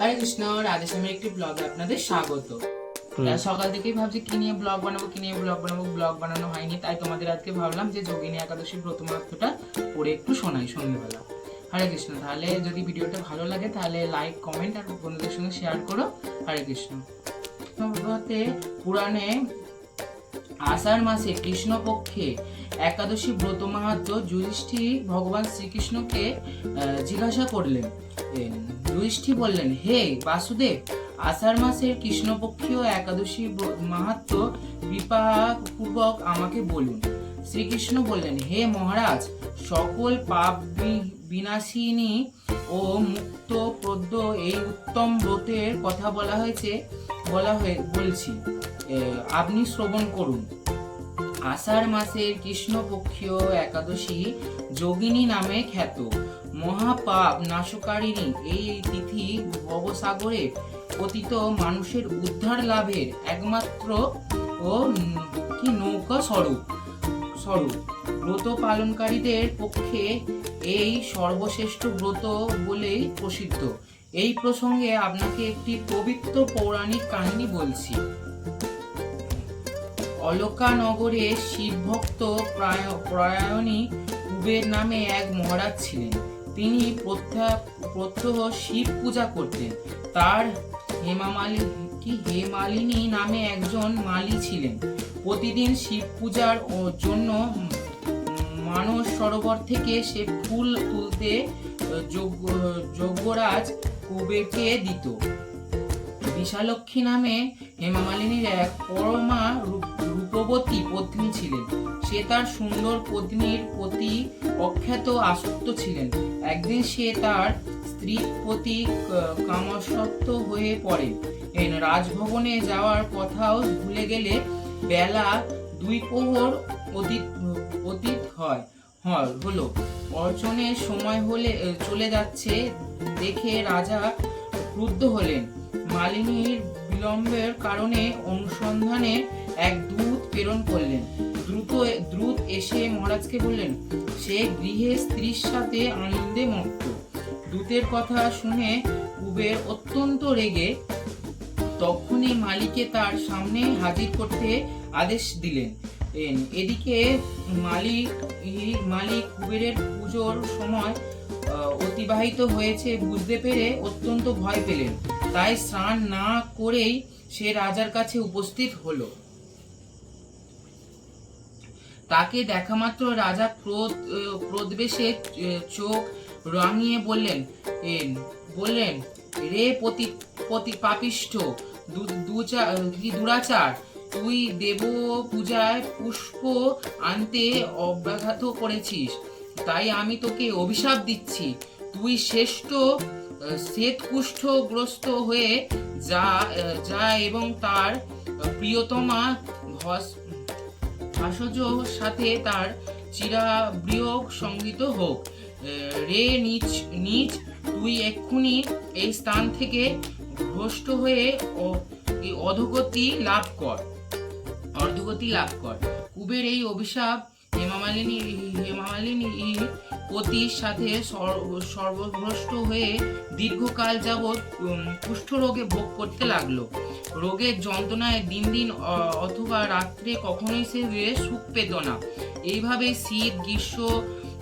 হরে কৃষ্ণ রাধেশ্যামের একটি ব্লগে আপনাদের স্বাগত। সকাল থেকেই ভাবছি কি নিয়ে ব্লগ বানাবো কি নিয়ে ব্লগ বানাবো ব্লগ বানানো হয়নি তাই তোমাদের আজকে ভাবলাম যে যোগিনী একাদশী পড়ে একটু শোনাই সন্ধ্যেবেলা। হরে কৃষ্ণ তাহলে যদি ভিডিওটা ভালো লাগে তাহলে লাইক কমেন্ট আর বন্ধুদের সঙ্গে শেয়ার করো। হরে কৃষ্ণ। ভাগবতে পুরাণে আষাঢ় মাসে কৃষ্ণপক্ষে একাদশী ব্রত মাহাত্ম যুধিষ্ঠির ভগবান শ্রীকৃষ্ণকে আহ, জিজ্ঞাসা করলেন। এম, যুধিষ্ঠির বললেন হে বাসুদেব আষাঢ় মাসের কৃষ্ণপক্ষীয় একাদশী মাহাত্ম বিপাকপূর্বক আমাকে বলুন। শ্রীকৃষ্ণ বললেন হে মহারাজ সকল পাপ বিনাশিনী ও মুক্ত প্রদ্য এই উত্তম ব্রতের কথা বলা হয়েছে বলা হয়ে বলছি। আপনি শ্রবণ করুন। আষাঢ় মাসের কৃষ্ণপক্ষীয় একাদশী যোগিনী নামে খ্যাত। মহাপাপ নাশকারিণী এই তিথি ভবসাগরে পতিত মানুষের উদ্ধার লাভের একমাত্র ও কি নৌকা স্বরূপ স্বরূপ। ব্রত পালনকারীদের পক্ষে এই সর্বশ্রেষ্ঠ ব্রত বলেই প্রসিদ্ধ। এই প্রসঙ্গে আপনাকে একটি পবিত্র পৌরাণিক কাহিনী বলছি। অলকানগরে শিবভক্ত প্রায়- প্রয়াণী কুবের নামে এক মহারাজ ছিলেন। তিনি প্রত্যা- প্রত্যহ শিব পূজা করতেন। তার হেমামালি কি? হেমালিনী নামে একজন মালি ছিলেন। প্রতিদিন শিব পূজার জন্য মানস সরোবর থেকে সে ফুল তুলতে যজ্ঞরাজ কুবেরকে দিত। বিশালক্ষী নামে হেমামালিনীর এক পরমা রূপ- রূপবতী পত্নী ছিলেন। সে তার সুন্দর পত্নীর প্রতি অখ্যাত আসক্ত ছিলেন। একদিন সে তার স্ত্রীর প্রতি কামসত্ব হয়ে পড়ে। রাজভবনে যাওয়ার কথাও ভুলে গেলে বেলা দুই প্রহর অতীত অতীত হয় হলো। অর্চনের সময় হলে চলে যাচ্ছে দেখে রাজা ক্রুদ্ধ হলেন। মালিনীর বিলম্বের কারণে অনুসন্ধানে এক দূত প্রেরণ করলেন। দ্রুত দ্রুত এসে মহারাজকে বললেন, সে গৃহে স্ত্রীর সাথে আনন্দে মত্ত। দূতের কথা শুনে কুবের অত্যন্ত রেগে তখনই মালিকে তার সামনে হাজির করতে আদেশ দিলেন। এদিকে মালিক মালিক কুবেরের পুজোর সময় অতিবাহিত হয়েছে বুঝতে পেরে অত্যন্ত ভয় পেলেন। তাই স্নান না করেই সে রাজার কাছে উপস্থিত হলো। তাকে দেখা মাত্র রাজা ক্রোধবেশে চোখ রাঙিয়ে বললেন বললেন, রে পতি পতি পাপিষ্ঠ দুরাচার, তুই দেব পূজায় পুষ্প আনতে অব্যাঘাত করেছিস, তাই আমি তোকে অভিশাপ দিচ্ছি। তুই শ্রেষ্ঠ শ্বেতকুষ্ঠগ্রস্ত হয়ে যা যা এবং তার প্রিয়তমা ভস- ভাষজ সাথে তার চিরাবিয়োগ সংগীত হোক। রে নিচ নিচ তুই এক্ষুনি এই স্থান থেকে ভ্রষ্ট হয়ে অধগতি লাভ কর। অর্ধগতি লাভ কর। কুবের এই অভিশাপ হেমামালিনী হেমামালিনী পতির সাথে সর্বভ্রষ্ট হয়ে দীর্ঘকাল যাবৎ কুষ্ঠরোগে ভোগ করতে লাগল। রোগের যন্ত্রণায় দিন দিন অথবা রাত্রে কখনোই সে সুখ পেত না। এইভাবে শীত গ্রীষ্ম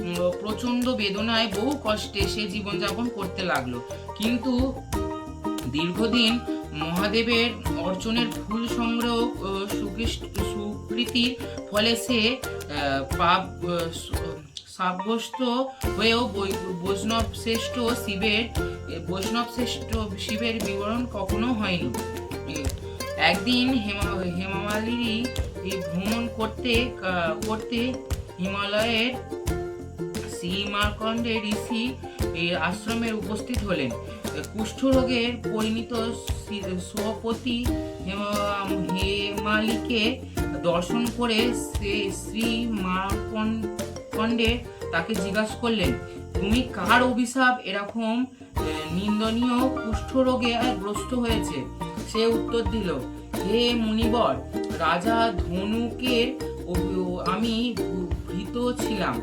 উম, প্রচণ্ড বেদনায় বহু কষ্টে সে জীবনযাপন করতে লাগল। কিন্তু দীর্ঘদিন মহাদেবের অর্চনের ফুল সংগ্রহ সুকৃতির ফলে সে সাব্যস্ত হয়েও বৈষ্ণব শ্রেষ্ঠ শিবের, বৈষ্ণব শ্রেষ্ঠ শিবের বিবরণ কখনো হয়নি। একদিন হেমা, হেমামালিনী ভ্রমণ করতে করতে হিমালয়ের শ্রীমার্কণ্ডে ঋষি আশ্রমে উপস্থিত হলেন। কুষ্ঠরোগের পরিণত হেম- হেমালিকে দর্শন করে শ্রী মার্কণ্ডে তাকে জিজ্ঞাসা করলেন, তুমি কার অভিশাপ এরকম নিন্দনীয় কুষ্ঠরোগে গ্রস্ত হয়েছে? সে উত্তর দিল, হে মুনিবর, রাজা ধনুকের অভি- আমি ভীত ছিলাম।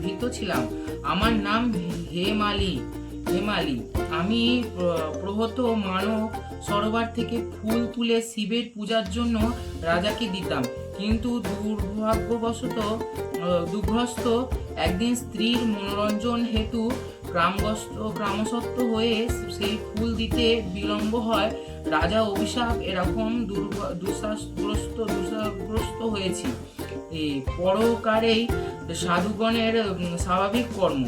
ভীত ছিলাম। আমার নাম হেমালি হেমালি আমি প্র- প্রহত মানব সরোবর থেকে ফুল তুলে শিবের পূজার জন্য রাজাকে দিতাম। কিন্তু দুর্ভাগ্যবশত আহ, দুর্গ্রস্ত একদিন স্ত্রীর মনোরঞ্জন হেতু গ্রামগ্রস্ত গ্রামসত্ব হয়ে সেই ফুল দিতে বিলম্ব হয়। রাজা অভিশাপ এরকম দুঃশ্বাসগ্রস্ত দুঃশ্বাসগ্রস্ত হয়েছি। পরকারেই সাধুগণের স্বাভাবিক কর্ম।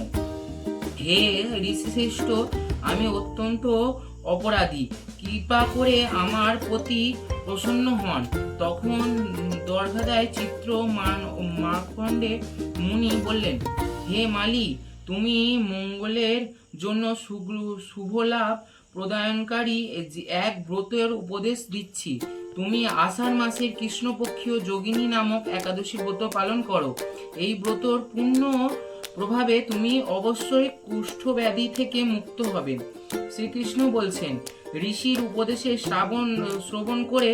হে ঋষিশ্রেষ্ঠ আমি অত্যন্ত অপরাধী। কৃপা করে আমার প্রতি প্রসন্ন হন। তখন দর্ঘাদায় চিত্র মান মার্কণ্ডে মুনি বললেন, হে মালি, তুমি মঙ্গলের জন্য শুভ লাভ প্রদায়নকারী এক ব্রতের উপদেশ দিচ্ছি। তুমি আষাঢ় মাসের কৃষ্ণপক্ষীয় যোগিনী নামক একাদশী ব্রত পালন করো। এই ব্রতর পূর্ণ প্রভাবে তুমি অবশ্যই কুষ্ঠ ব্যাধি থেকে মুক্ত হবে। শ্রীকৃষ্ণ বলছেন, ঋষির উপদেশে শ্রাবণ, শ্রবণ করে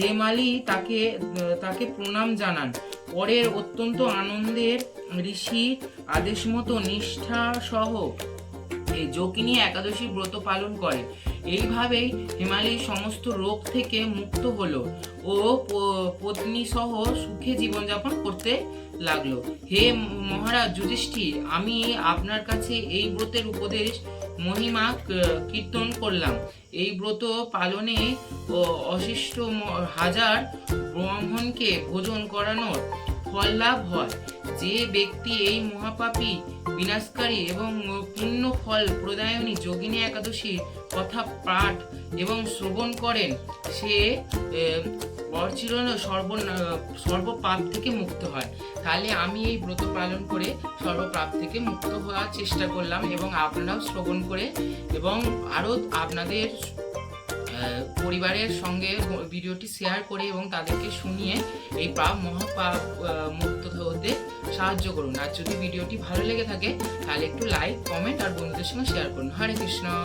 হেমালি তাকে তাকে প্রণাম জানান। পরের অত্যন্ত আনন্দের ঋষি আদেশ মতো নিষ্ঠা সহ যোগিনী একাদশী ব্রত পালন করে এইভাবেই হিমালয় সমস্ত রোগ থেকে মুক্ত হলো ও প- পত্নী সহ সুখে জীবনযাপন করতে লাগল। হে মহারাজ যুধিষ্ঠির, আমি আপনার কাছে এই ব্রতের উপদেশ, মহিমা কীর্তন করলাম। এই ব্রত পালনে অশিষ্ট হাজার ব্রাহ্মণকে ভোজন করানোর ফল লাভ হয়। যে ব্যক্তি এই মহাপাপী, বিনাশকারী এবং পূর্ণ ফল প্রদায়নী যোগিনী একাদশীর কথা পাঠ এবং শ্রবণ করেন, সে অর্চিরণ সর্ব সর্বপাপ থেকে মুক্ত হয়। তাহলে আমি এই ব্রত পালন করে সর্বপাপ থেকে মুক্ত হওয়ার চেষ্টা করলাম এবং আপনারাও শ্রবণ করে এবং আরও আপনাদের পরিবারের সঙ্গে ভিডিওটি শেয়ার করে এবং তাদেরকে শুনিয়ে এই পাপ মহাপাপ মুক্ত হতে সাহায্য করুন। আর যদি ভিডিওটি ভালো লেগে থাকে, তাহলে একটু লাইক কমেন্ট আর বন্ধুদের সঙ্গে শেয়ার করুন। হরে কৃষ্ণ।